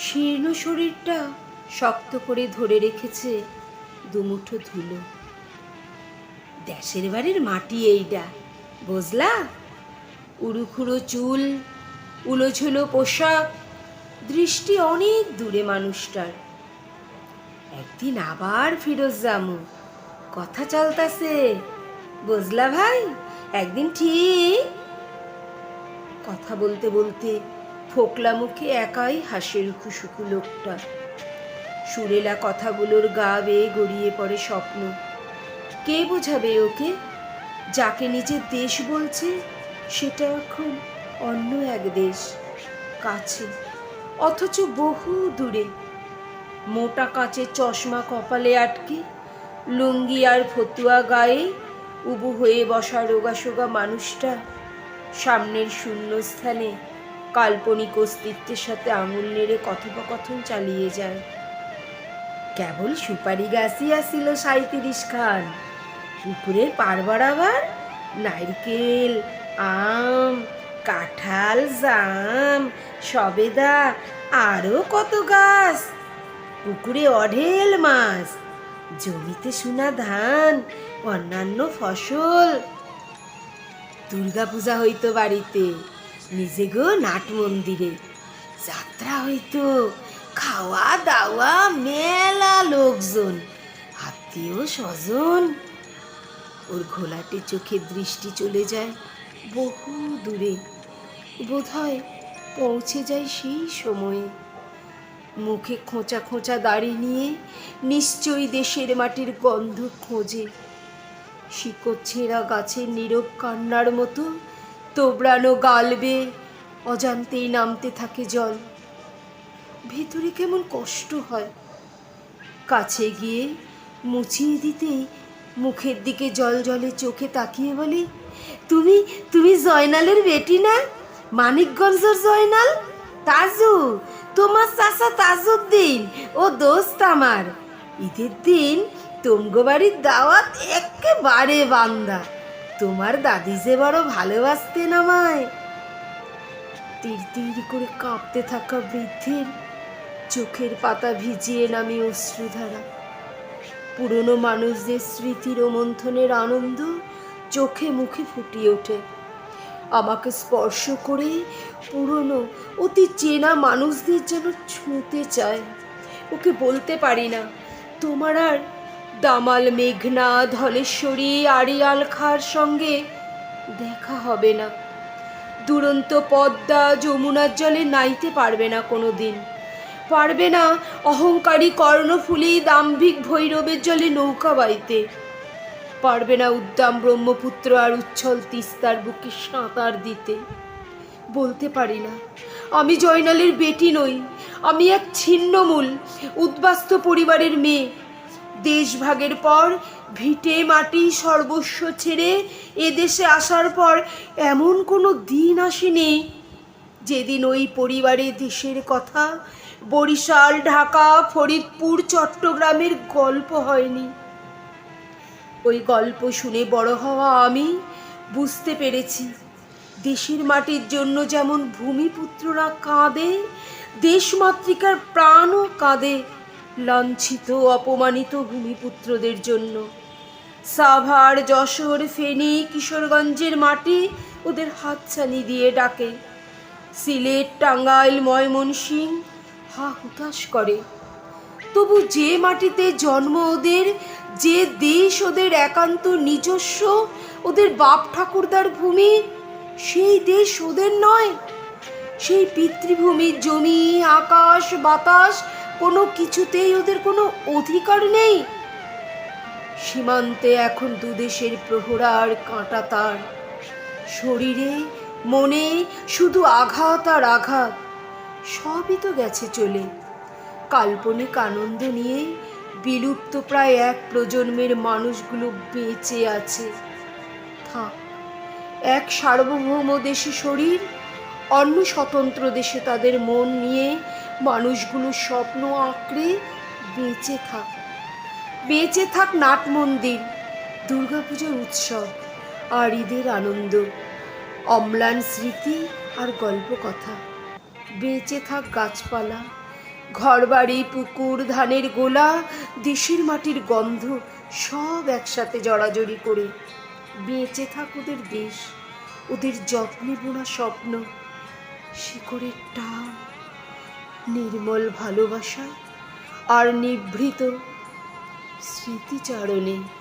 শীর্ণ শরীরটা শক্ত করে ধরে রেখেছে দুমুঠো ধুলো। দেশের বাড়ির মাটি এইটা বুঝলা? উড়ুখুড়ো চুল, উলোঝুলো পোশাক, দৃষ্টি অনেক দূরে মানুষটার। একদিন আবার ফিরোজ জামু, কথা চলতাছে, বুঝলা ভাই? একদিন ঠিক কথা বলতে বলতে ফোকলা মুখে একাই হাসির খুশুকু লোকটা। সুরেলা কথাগুলোর গা বেয়ে গড়িয়ে পড়ে স্বপ্ন। কে বোঝাবে ওকে? যাকে নিজের দেশ বলছে, সেটা এখন অন্য এক দেশ, কাছে, অথচ বহু দূরে। মোটা কাঁচের চশমা কপালে আটকে, লুঙ্গি আর ফতুয়া গায়ে উবু হয়ে বসা রোগাসোগা মানুষটা সামনের শূন্যস্থানে কাল্পনিক অস্তিত্বের সাথে আঙুল নেড়ে কথোপকথন চালিয়ে যায়। কেবল সুপারি গাছই আসিল সাঁত্রিশ খান। পুকুরের পার বরাবর নারকেল, আম, কাঁঠাল, জাম, সবেদা, আরও কত গাছ। পুকুরে অঢেল মাছ, জমিতে সোনা ধান, অন্যান্য ফসল। দুর্গাপূজা হইতো বাড়িতে। নিজে গো নাট মন্দিরে। যাত্রা হইতো, খাওয়া দাওয়া, মেলা লোকজন, আত্মীয় স্বজন। ওর ঘোলাটে চোখে দৃষ্টি চলে যায় বহু দূরে। বোধহয় পৌঁছে যায় সেই সময়ে। মুখে খোঁচা খোঁচা দাড়ি নিয়ে নিশ্চয়ই দেশের মাটির গন্ধ খোঁজে। শিকড় ছেঁড়া গাছের নীরব কান্নার মতো তোবড়ানো গালবে অজান্তেই নামতে থাকে জল। ভেতরে কেমন কষ্ট হয়। কাছে গিয়ে মুছিয়ে দিতেই মুখের দিকে জল জলে চোখে তাকিয়ে বলি, তুমি তুমি জয়নালের বেটি না? মানিকগঞ্জের জয়নাল? তাজু, তোমার চাচা তাজউদ্দিন, ও দোস্ত আমার। ঈদের দিন তোমগো বাড়ির দাওয়াত একেবারে বান্দা। তোমার দাদি যে বড় ভালোবাসতেন আমায়। তীর তীর করে কাঁপতে থাকা বৃদ্ধের চোখের পাতা ভিজিয়ে নামি অশ্রুধারা। পুরনো মানুষদের স্মৃতির ও মন্থনের আনন্দ চোখে মুখে ফুটিয়ে ওঠে। আমাকে স্পর্শ করে পুরনো, অতি চেনা মানুষদের যেন ছুঁতে চায়। ওকে বলতে পারি না, তোমার আর দামাল মেঘনা ধলেশ্বরী আড়িয়াল খার সঙ্গে দেখা হবে না। দুরন্ত পদ্মা যমুনার জলে নাইতে পারবে না কোনো দিন পারবে না অহংকারী কর্ণফুলী দাম্ভিক ভৈরবের জলে নৌকা বাইতে। পারবে না উদ্দাম ব্রহ্মপুত্র আর উচ্ছল তিস্তার বুকে সাঁতার দিতে। বলতে পারি না, আমি জয়নালের বেটি নই, আমি এক ছিন্নমূল, উদ্বাস্ত পরিবারের মেয়ে দেশভাগের পর ভিটে মাটি সর্বস্ব ছেড়ে এদেশে আসার পর এমন কোনো দিন আসেনি যেদিন ওই পরিবারে দেশের কথা। বরিশাল, ঢাকা, ফরিদপুর, চট্টগ্রামের গল্প হয়নি। ওই গল্প শুনে বড় হওয়া আমি বুঝতে পেরেছি, দেশের মাটির জন্য যেমন ভূমিপুত্ররা কাঁদে, দেশমাতৃকার প্রাণও কাঁদে লাঞ্ছিত, অপমানিত ভূমিপুত্রদের জন্য। সাভার, যশোর, ফেনী, কিশোরগঞ্জের মাটি ওদের হাতছানি দিয়ে ডাকে। সিলেট, টাঙ্গাইল ময়মনসিং হা হুতাশ করে। তবু যে মাটিতে জন্ম ওদের, যে দেশ ওদের একান্ত নিজস্ব, ওদের বাপ ঠাকুরদার ভূমি, সেই দেশ ওদের নয়। সেই পিতৃভূমির জমি, আকাশ, বাতাস কোনো কিছুতেই ওদের কোনো অধিকার নেই। সীমান্তে এখন দুদেশের প্রহরার কাঁটা তার। শরীরে, মনে শুধু আঘাত আর আঘাত। সবই তো গেছে চলে। কাল্পনিক আনন্দ নিয়ে বিলুপ্ত প্রায় এক প্রজন্মের মানুষগুলো বেঁচে আছে। থাক, এক সার্বভৌম দেশে শরীর, অন্য স্বতন্ত্র দেশে তাদের মন নিয়ে মানুষগুলো স্বপ্ন আঁকড়ে বেঁচে থাক। বেঁচে থাক নাট মন্দির, দুর্গাপুজোর উৎসব আর ঈদের আনন্দ, অম্লান স্মৃতি আর গল্প কথা বেঁচে থাক গাছপালা, ঘরবাড়ি, পুকুর, ধানের গোলা, দেশের মাটির গন্ধ সব একসাথে জড়াজড়ি করে। বেঁচে থাক ওদের দেশ, ওদের যত্নে বোনা স্বপ্ন, শিকড়ের টান। নির্মল ভালোবাসা আর নিভৃত স্মৃতিচারণে।